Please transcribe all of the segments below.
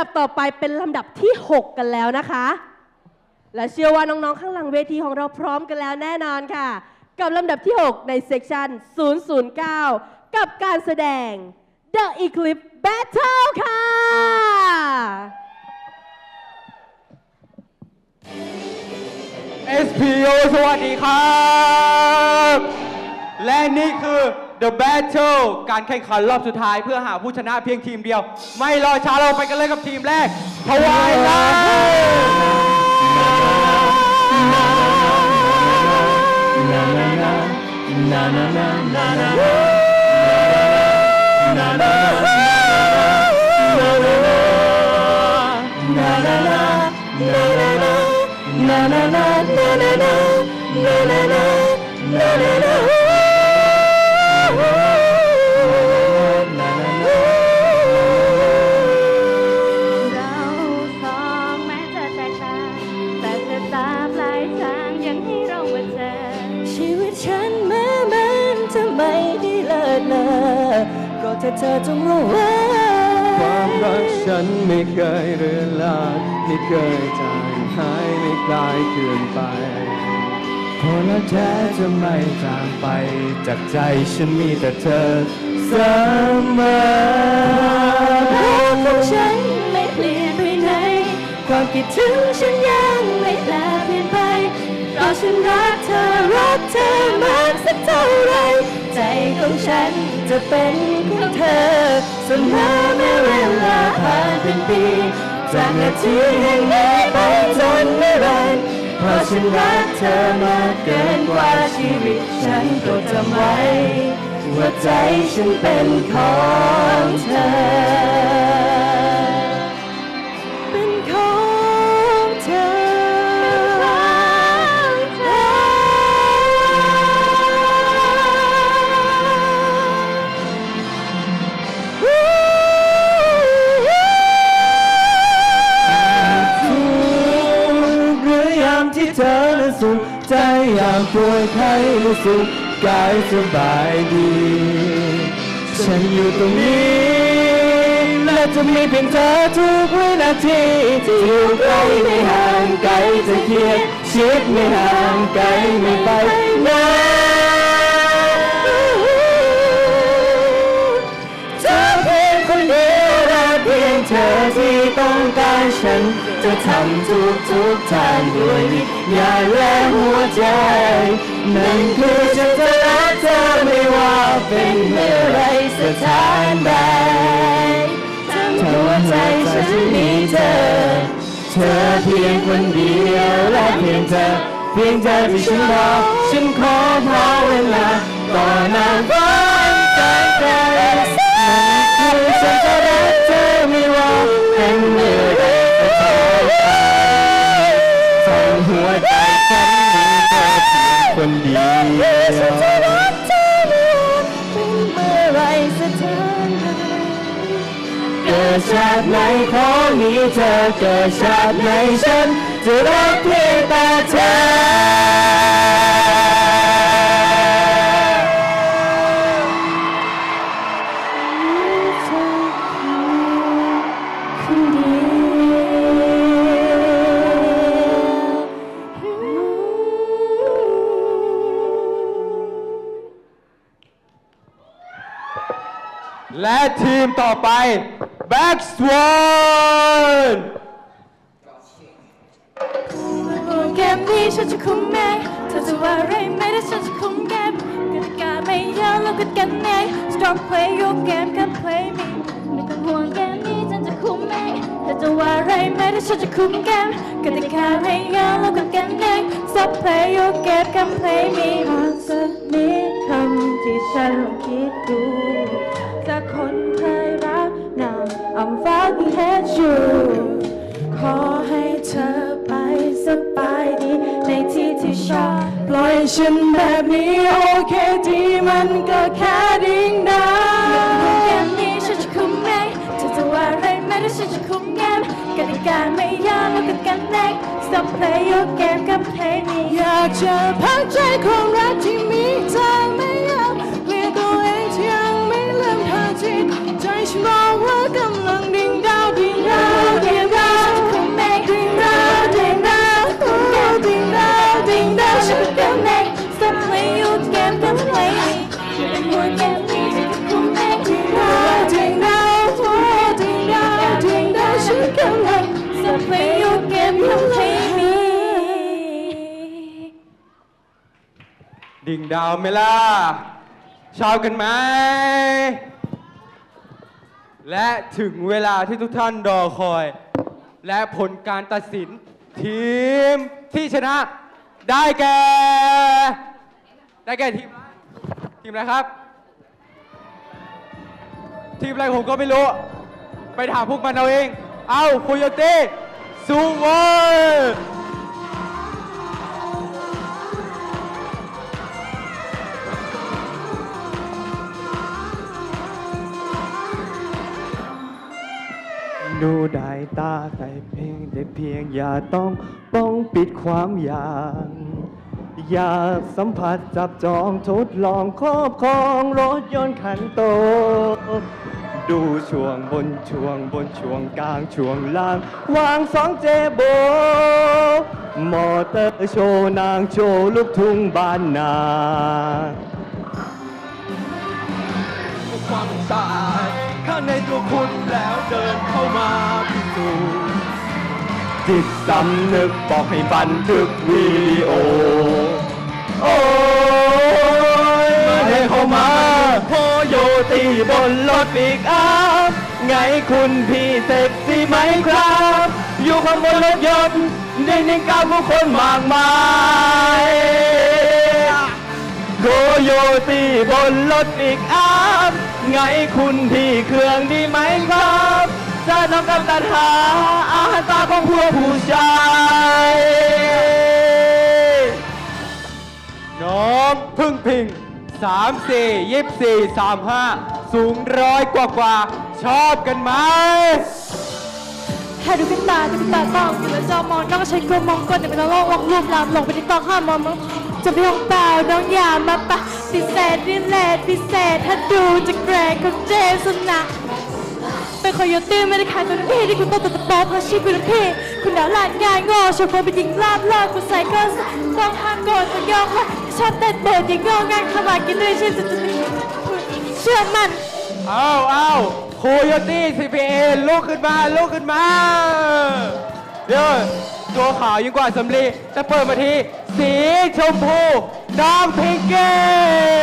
ดับต่อไปเป็นลำดับที่ 6 กันแล้วนะคะ และเชื่อว่าน้องๆ ข้างหลังเวทีของเราพร้อมกันแล้วแน่นอนค่ะ กับลำดับที่ 6 ในเซกชัน009 กับการแสดง The Eclipse Battle ค่ะ SPO สวัสดีครับ และนี่คือ The Battle การแข่งขันรอบสุดท้ายเพื่อหาผู้ชนะเพียงทีมเดียว ไม่รอช้าเราไปกันเลยกับทีมแรกทวายไลท์เรา เธอจงรู้ไว้ความรักฉันไม่เคยเรือนลางไม่เคยจางหายไม่คลายเกินไปคนรักแท้จะไม่จางไป จากใจฉันมีแต่เธอเสมอรักของฉันไม่เปลี่ยนไปไหนความคิดถึงฉันยังไม่แปลเปลี่ยนไปเพราะฉันรักเธอรักเธอมากสักเท่าไรใจของฉัน จะเป็นของเธอเสมอแม้เวลาผ่านเป็นปีจากนาทีแห่งนี้ไปจนนิรันดร์เพราะฉันรักเธอมากเกินกว่าชีวิตฉันก็จำไว้ว่าใจฉันเป็นของเธอากป่วยไข้หรือสุขกายสบายดี ฉันอยู่ตรงนี้ และจะมีเพียงเธอทุกวินาทีที่อยู่ใกล้ไม่ห่างไกลจะเคียดชิดไม่ห่างไกลไม่ไปไหนเธอเพียงคนเดียวและเพียงเธอที่ต้องการฉัน จะทำทุกทุกๆทางด้วยวิญญาณและหัวใจ นั่นคือฉันจะรักเธอไม่ว่าเป็นเมื่อไรสถานใดทั้งหัวใจฉันมีเธอ เธอเพียงคนเดียวและเพียงเธอ เพียงเธอที่ฉันรอฉันขอพอเวลาต่อนานวันจา กิดชาติไหนฉัน จะรักเพียงแต่เธอและทีมต่อไป Backswan มนี้ฉันจะคุมเองเธอจะว่าอะไรไม่ได้ฉันจะคุมเกมกติกาไม่ยาวแล้วกันกันเอง Stop play your game กัน play me ไม่ต้องห่วงเกมนี้ฉันจะคุมเองเธอจะว่าอะไรไม่ได้ฉันจะคุมเกมกติกาไม่ยาวแล้วกันกันเอง Stop play your game กัน play me หากสักนิดคำที่ฉันลองคิดดูจากคนเคยรัก now I'm fucking hate you ขอให้เธอ ล่อยฉันแบบนี้โอเคที่มันก็แค่ดิ้งดาเกมนี้ฉันจะคุมเองเธอจะว่าอะไรไม่ได้ฉันจะคุมเกมกติกาไม่ยากแล้วก็กันเอง Stop play your game กับเพลงนี้อยากจะพักใจความรักที่มีเธอไม่ ดาวไหมล่ะชอบกันไหม และถึงเวลาที่ทุกท่านรอคอย และผลการตัดสิน ทีมที่ชนะได้แก่ ได้แก่ทีม ทีมอะไรครับ ทีมอะไรผมก็ไม่รู้ ไปถามพวกมันเอาเอง เอาโคโยตี้ซูเวอร์ ดูได้ตาแต่เพียงแต่เพียงอย่าต้องป้องปิดความอยากอยากสัมผัสจับจองทดลองครอบครองรถยนต์คันโต ดูช่วงบนช่วงบนช่วงกลางช่วงล่างวางสองเจโบ มอเตอร์โชว์นางโชว์ลูกทุ่งบ้านนา ในตัวคุณแล้วเดินเข้ามาพิสูจน์จิตสำนึกบอกให้บันทึกวิดีโอ โอ้ยมาให้เข้ามาโคโยตีบนรถปีกอัพไงคุณพี่เซ็กซี่ไหมครับ อยู่ข้างบนรถยนต์ได้ในกาวผู้คนมากมาย โคโยตีบนรถอีกอัพไงคุณพี่เครื่องดีไหมครับจะน้องกับตันหาอาหารตาของพวกผู้ชายน้องพึ่งพิงสามสี่ยี่สี่สามห้าสูงร้อยกว่ากว่า ชอบกันไหมแค่ดูกันตาดูกันตาต้องอยู่แล้วจอมองน้องก็ใช้กลัวมองก้นแต่ไม่ต้องลองวางรูปลามลงไปที่ต้องห้ามมองน้อง จะไม่ห้องเปล่าน้องอย่ามาปะพิเศษดิเลตพิเศษถ้าดูจะแกรกของเจสนะเป็นคอยตี้ไม่ได้ขายตัวพี่ที่คุณต้องตัดต่อเพราะชีพคุณพี่คุณดาวลาดงานงอชอบคนเป็นหญิงลาบลิกคุณใส่ก็ต้องห้ามโกนต้องยอมว่าชอบเต้นเบิดย่างงองานขมากินด้วยชื่อจะเชื่อมันเอาเอ้าโคโยตี้ CPA ลุกขึ้นมาลุกขึ้นมาเดี๋ยวตัวขาวยิ่งกว่าสำลีแต่เปิดมาที สีชมพูน้องพิงเก้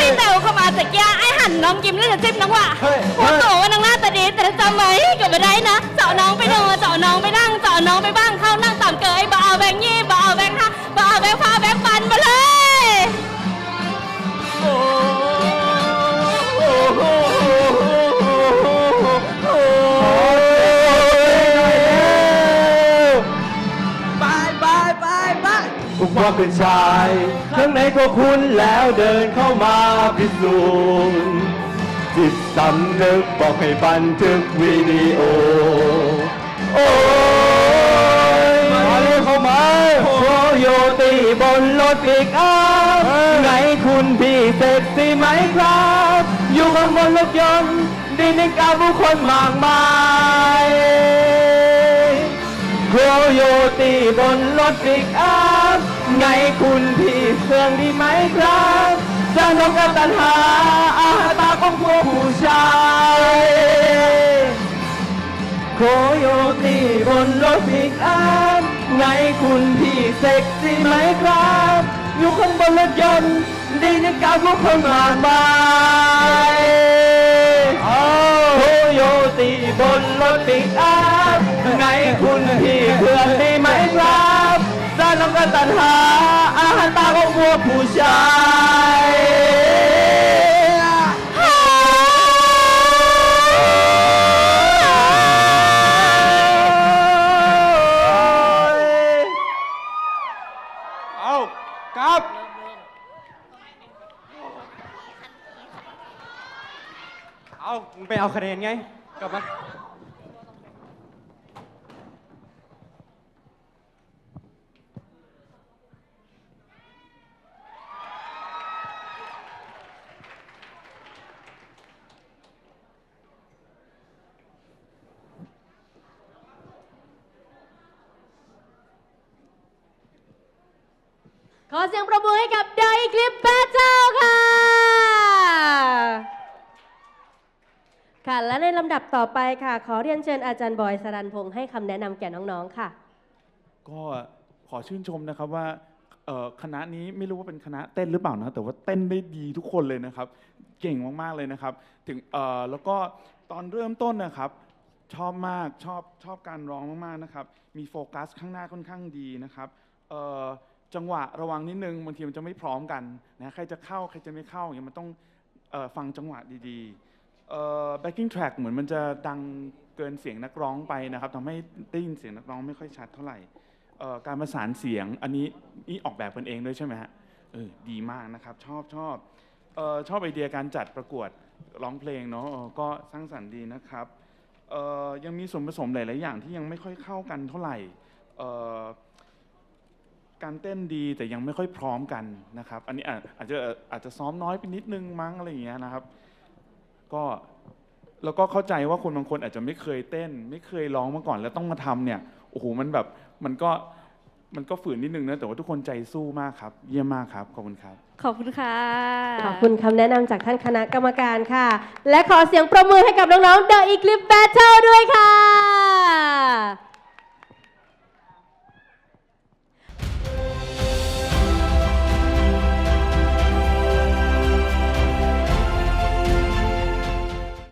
พี่เต๋อเข้ามาจากยาไอ้หันน้องยิ้มแล้วจะจิ้มน้องว่ะเฮ้ย หัวโตว่านางหน้าตาดีแต่ถ้าจำไหมก็ไม่ได้นะเจาะน้องไปนอนเจาะ เป็นชายข้างในก็คุณแล้วเดินเข้ามาพิสูจน์จิตสำนึกบอกให้บันทึกวิดีโอ โอ้ยมาเลยเข้ามาโคโยตีบนรถปิกอัพไงคุณพี่เซ็กซี่ไหมครับ อยู่ข้างบนรถยนต์ดีในการผู้คนมากมายโคโยตีบนรถปิกอัพ ไงคุณพี่เครื่องดีไหมครับจะน้องกับตันหาอาหารตาของพวกผู้ชายโคโยตีบนรถปิกอัพไงคุณพี่เซ็กซี่ไหมครับอยู่ข้างบนรถยนต์ดีในการพวกคนมากมายโคโยตีบนรถปิกอัพไงคุณพี่เพื่อนดี กันตันหาอาหารตาของพวกผู้ชายเอากลับ เอามึงไปเอาคะแนนไง กลับมา ขอเสียงประมือให้กับไดคลิปแบทเทิลค่ะ ค่ะ และในลำดับต่อไปค่ะ ขอเรียนเชิญอาจารย์บอยสรันพงศ์ให้คำแนะนำแก่น้อง ๆ ค่ะ ก็ขอชื่นชมนะครับว่าเอออคณะนี้ไม่รู้ว่าเป็นคณะเต้นหรือเปล่านะแต่ว่าเต้นได้ดีทุกคนเลยนะครับ เก่งมากๆเลยนะครับ ถึงเอ่อแล้วก็ตอนเริ่มต้นนะครับ ชอบมากชอบชอบการร้องมากๆนะครับ มีโฟกัสข้างหน้าค่อนข้างดีนะครับเอ่อ จังหวะระวังนิดนึงบางทีมันจะไม่พร้อมกันนะใครจะเข้าใครจะไม่เข้าอย่างเงี้ยมันต้องออฟังจังหวะดีๆ backing track เหมือนมันจะดังเกินเสียงนักร้องไปนะครับทำให้ได้ยินเสียงนักร้องไม่ค่อยชัดเท่าไหร่การประสานเสียงอันนี้นี่ออกแบบกันเองด้วยใช่ไหมฮะเออดีมากนะครับชอบชอบออชอบไอเดียการจัดประกวดร้องเพลงเนาะก็สร้างสรรค์ดีนะครับยังมีส่วนผสมหลาย ๆ อย่างที่ยังไม่ค่อยเข้ากันเท่าไหร่ การเต้นดีแต่ยังไม่ค่อยพร้อมกันนะครับ อันนี้อาจจะอาจจะซ้อมน้อยไปนิดนึงมั้งอะไรอย่างเงี้ยนะครับ ก็แล้วก็เข้าใจว่าคนบางคนอาจจะไม่เคยเต้น ไม่เคยร้องมาก่อนแล้วต้องมาทำเนี่ยโอ้โหมันแบบมันก็มันก็ฝืนนิดนึงนะแต่ว่าทุกคนใจสู้มากครับ เยี่ยมมากครับ ขอบคุณครับ ขอบคุณค่ะ ขอบคุณคำแนะนำจากท่านคณะกรรมการค่ะ และขอเสียงประมือให้กับน้องๆ The Eclipse Battle ด้วยค่ะ